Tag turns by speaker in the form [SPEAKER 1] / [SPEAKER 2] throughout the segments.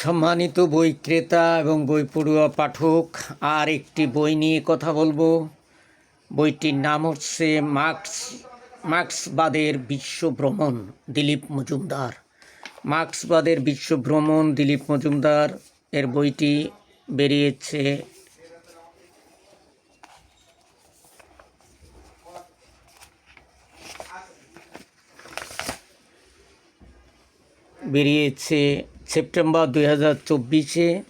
[SPEAKER 1] সম্মানিত বই ক্রেতা এবং বই পড়ুয়া পাঠক, আর একটি বই নিয়ে কথা বলব। বইটির নাম হচ্ছে মার্কস, মার্ক্সবাদের বিশ্ব ভ্রমণ, দিলীপ মজুমদার। মার্ক্সবাদের বিশ্ব ভ্রমণ, দিলীপ মজুমদার, এর বইটি বেরিয়েছে। বেরিয়েছে সেপ্টেম্বর দুই হাজার চব্বিশে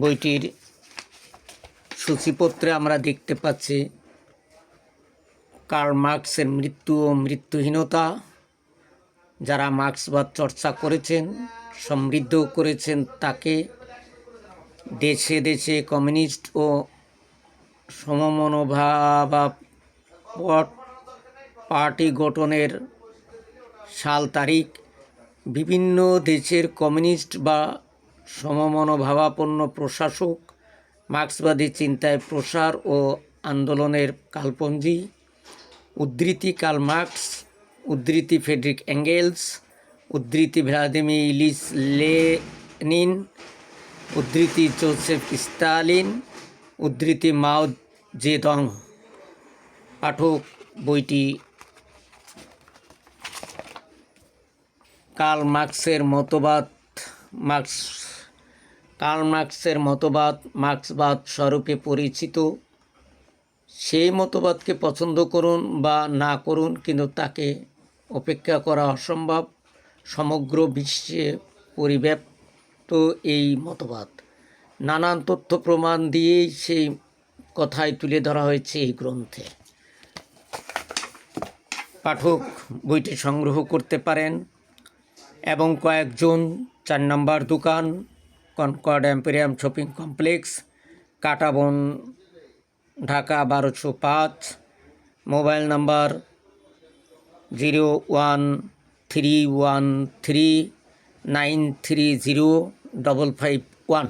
[SPEAKER 1] বইটির সূচিপত্রে আমরা দেখতে পাচ্ছি কার্ল মার্কসের মৃত্যু ও মৃত্যুহীনতা, যারা মার্ক্সবাদ চর্চা করেছেন সমৃদ্ধ করেছেন তাকে দেশে দেশে কমিউনিস্ট ও সমমনোভাবাপট পার্টি গঠনের সাল তারিখ বিভিন্ন দেশের কমিউনিস্ট বা সমমনোভাবাপন্ন প্রশাসক, মার্ক্সবাদী চিন্তায় প্রসার ও আন্দোলনের কালপঞ্জি, উদ্ধৃতি কার্ল মার্কস, উদ্ধৃতি ফেডরিক অ্যাঙ্গেলস উদ্ধৃতি ভ্লাদিমির ইলিস লেনিন, উদ্ধৃতি জোসেফ স্টালিন, উদ্ধৃতি মাও জেদং। পাঠক বইটি কার্ল মার্কসের মতবাদ, মার্কস, কার্ল মার্কসের মতবাদ, মার্ক্সবাদ স্বরূপে পরিচিত। সেই মতবাদকে পছন্দ করুন বা না করুন, কিন্তু তাকে অপেক্ষা করা অসম্ভব। সমগ্র বিশ্বে পরিব্যাপ্ত এই মতবাদ। নানান তথ্য প্রমাণ দিয়েই সেই কথাই তুলে ধরা হয়েছে এই গ্রন্থে। পাঠক বইটি সংগ্রহ করতে পারেন। এবং কয়েকজন, চার নম্বর দোকান, Concord Emporium shopping complex, Katabon, Dhaka বারোশো পাঁচ, mobile number zero one three one three nine three zero double five one.